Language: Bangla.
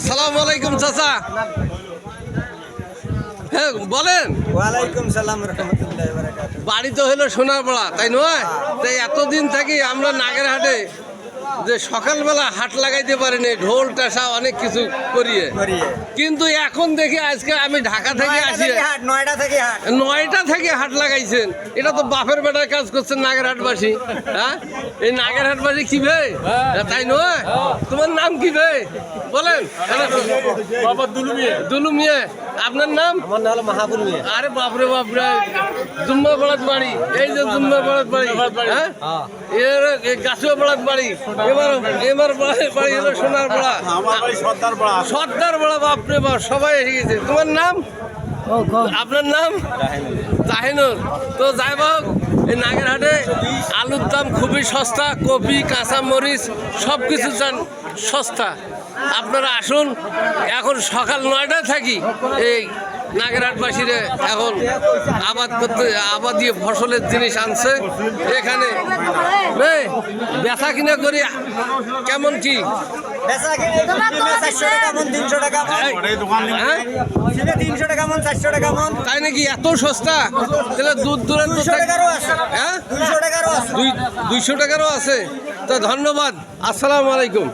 আসসালামু আলাইকুম চাচা। হ্যাঁ বলেন। ওয়ালাইকুম সালাম রহমতুল্লাহ বাড়ি তো হলো সোনারপাড়া তাই নয়? তাই এতদিন থাকি আমরা নাগেরহাটে যে সকালবেলা হাট লাগাইতে পারিনি ঢোল টাসা অনেক কিছু করিয়ে। কিন্তু এখন দেখি আজকে আমি ঢাকা থেকে আসি। নয়টা থেকে হাট। নয়টা থেকে হাট লাগাইছেন। এটা তো বাপের বেটার কাজ করছেন নাগেরহাটবাসী হ্যাঁ? এই নাগেরহাটবাসী কি বে? তাই নয়? তোমার নাম কি বে? বলেন। বাবা দুলু মিয়া দুলু মিয়া আপনার নাম? আমার নাম হলো মাহাবুল মিয়া। আরে বাপরে বাপরে জুম্মা বড়াত বাড়ি। এই যে জুম্মা বড়াত বাড়ি। হ্যাঁ? এর গাছুয়া বড়াত বাড়ি। এবার এবার বাড়ি- বাড়ি হলো সোনার বড়া। আমার বাড়ি সর্দার পাড়া সর্দার বড়া বাপরে বাপ সবাই এসে গেছে। তোমার নাম? আপনার নাম? জাহিনুর তো যাই হোক এই নাগেরহাটে আলুর দাম খুবই সস্তা। কপি কাঁচা মরিচ সব কিছু চান সস্তা। আপনারা আসুন এখন সকাল নয়টায় থাকি এই নাগেরহাটবাসীরা এখন আবাদ করতে আবাদ দিয়ে ফসলের জিনিস আনছে। এখানে বেচা কিনা করি কেমন কি? হ্যাঁ? মন তাই নাকি এত সস্তা? তাহলে দূর দূরান্ত হ্যাঁ? দুই দুইশো টাকারও আছে। তো ধন্যবাদ। আসসালামু আলাইকুম।